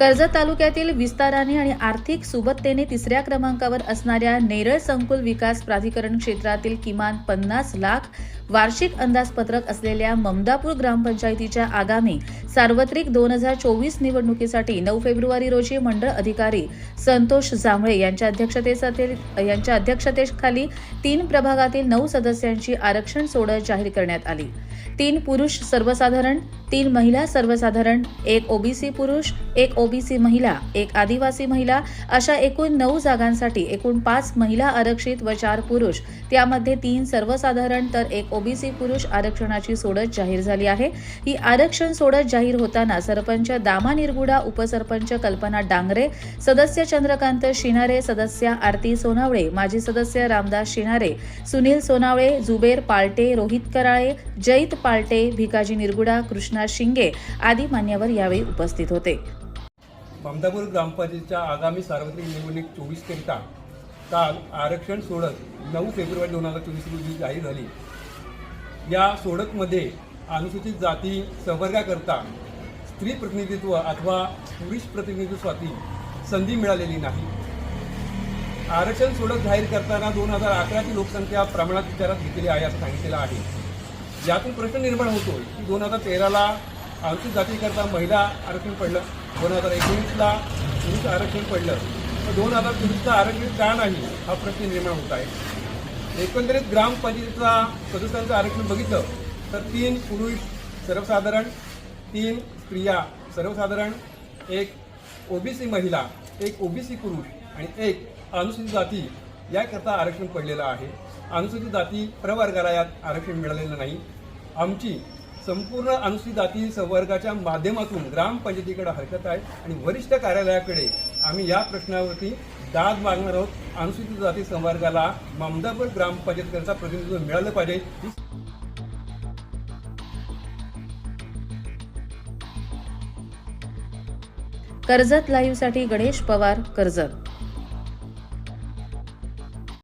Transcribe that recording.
कर्जत तालुक्यातील विस्ताराने आणि आर्थिक सुबत्तेने तिसऱ्या क्रमांकावर असणाऱ्या नेरळ संकुल विकास प्राधिकरण क्षेत्रातील किमान पन्नास लाख वार्षिक अंदाजपत्रक असलेल्या ममदापूर ग्रामपंचायतीच्या आगामी सार्वत्रिक दोन हजार चोवीस निवडणुकीसाठी नऊ फेब्रुवारी रोजी मंडळ अधिकारी संतोष जांभळे यांच्या अध्यक्षतेसाठी यांच्या अध्यक्षतेखाली तीन प्रभागातील नऊ सदस्यांची आरक्षण सोडत जाहीर करण्यात आली. तीन पुरुष सर्वसाधारण तीन महिला सर्वसाधारण एक ओबीसी पुरुष एक ओबीसी महिला एक आदिवासी महिला अशा एकूण नऊ जागांसाठी एकूण पाच महिला आरक्षित व चार पुरुष त्यामध्ये तीन सर्वसाधारण तर एक ओबीसी पुरुष आरक्षणाची सोडत जाहीर झाली आहे. ही आरक्षण सोडत जाहीर होताना सरपंच दामा निरगुडा उपसरपंच कल्पना डांगरे सदस्य चंद्रकांत शिनारे सदस्य आरती सोनावळे माजी सदस्य रामदास शिनारे सुनील सोनावळे जुबेर पालटे रोहित कराळे जैत पालटे भिकाजी निरगुडा कृष्णा शिंगे आदी मान्यवर यावेळी उपस्थित होते. ममदापूर ग्रामपंचायतीच्या आगामी सार्वत्रिक निवडणूक चोवीसकरिता काल आरक्षण सोडत नऊ फेब्रुवारी दोन हजार चोवीस रोजी जाहीर झाली. या सोडतमध्ये अनुसूचित जाती संवर्गाकरता स्त्री प्रतिनिधित्व अथवा पुरुष प्रतिनिधित्वाची संधी मिळालेली नाही. आरक्षण सोडत जाहीर करताना दोन हजार अकराची लोकसंख्या प्रमाणात विचारात घेतलेली आहे असं सांगितलेलं आहे. यातून प्रश्न निर्माण होतो की दोन हजार तेराला अनुसूचित जातीकरता महिला आरक्षण पडलं दोन हजार एकोणीसला पुरुष आरक्षण पडलं. तर दोन हजार चोवीसला आरक्षण का नाही हा प्रश्न निर्माण होत आहे. एकंदरीत ग्रामपंचायतीचा सदस्यांचं आरक्षण बघितलं तर तीन पुरुष सर्वसाधारण तीन स्त्रिया सर्वसाधारण एक ओबीसी महिला एक ओबीसी पुरुष आणि एक अनुसूचित जाती याकरता आरक्षण पडलेलं आहे. अनुसूचित जाती प्रवर्गाला यात आरक्षण मिळालेलं नाही. आमची संपूर्ण अनुसूचित जाती संवर्गाच्या माध्यमातून ग्रामपंचायतीकडे हरकत आहे आणि वरिष्ठ कार्यालयाकडे आम्ही या प्रश्नावरती दाद मागणार आहोत. अनुसूचित जाती संवर्गाला ममदापूर ग्रामपंचायतीकरता प्रतिनिधित्व मिळालं पाहिजे. कर्जत लाईव्हसाठी गणेश पवार कर्जत.